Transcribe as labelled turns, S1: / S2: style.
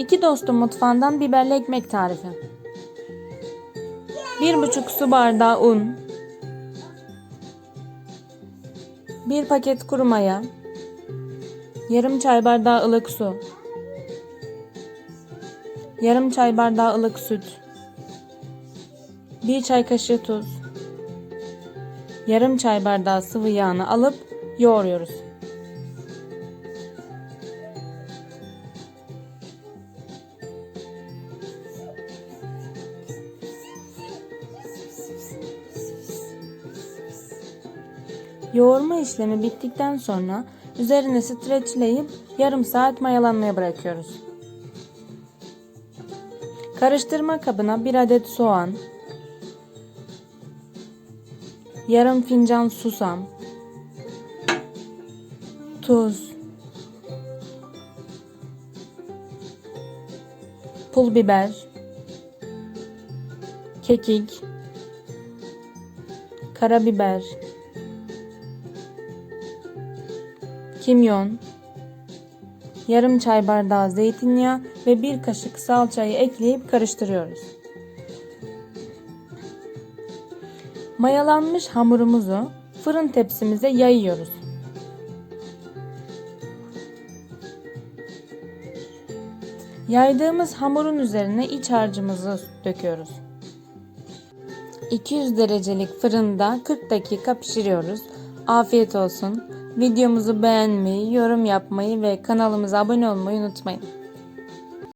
S1: İki dostum mutfağından biberli ekmek tarifi. 1,5 su bardağı un. 1 paket kuru maya. Yarım çay bardağı ılık su. Yarım çay bardağı ılık süt. 1 çay kaşığı tuz. Yarım çay bardağı sıvı yağını alıp yoğuruyoruz. Yoğurma işlemi bittikten sonra üzerine streçleyip yarım saat mayalanmaya bırakıyoruz. Karıştırma kabına bir adet soğan, yarım fincan susam, tuz, pul biber, kekik, karabiber, kimyon, yarım çay bardağı zeytinyağı ve bir kaşık salçayı ekleyip karıştırıyoruz. Mayalanmış hamurumuzu fırın tepsimize yayıyoruz. Yaydığımız hamurun üzerine iç harcımızı döküyoruz. 200 derecelik fırında 40 dakika pişiriyoruz. Afiyet olsun. Videomuzu beğenmeyi, yorum yapmayı ve kanalımıza abone olmayı unutmayın.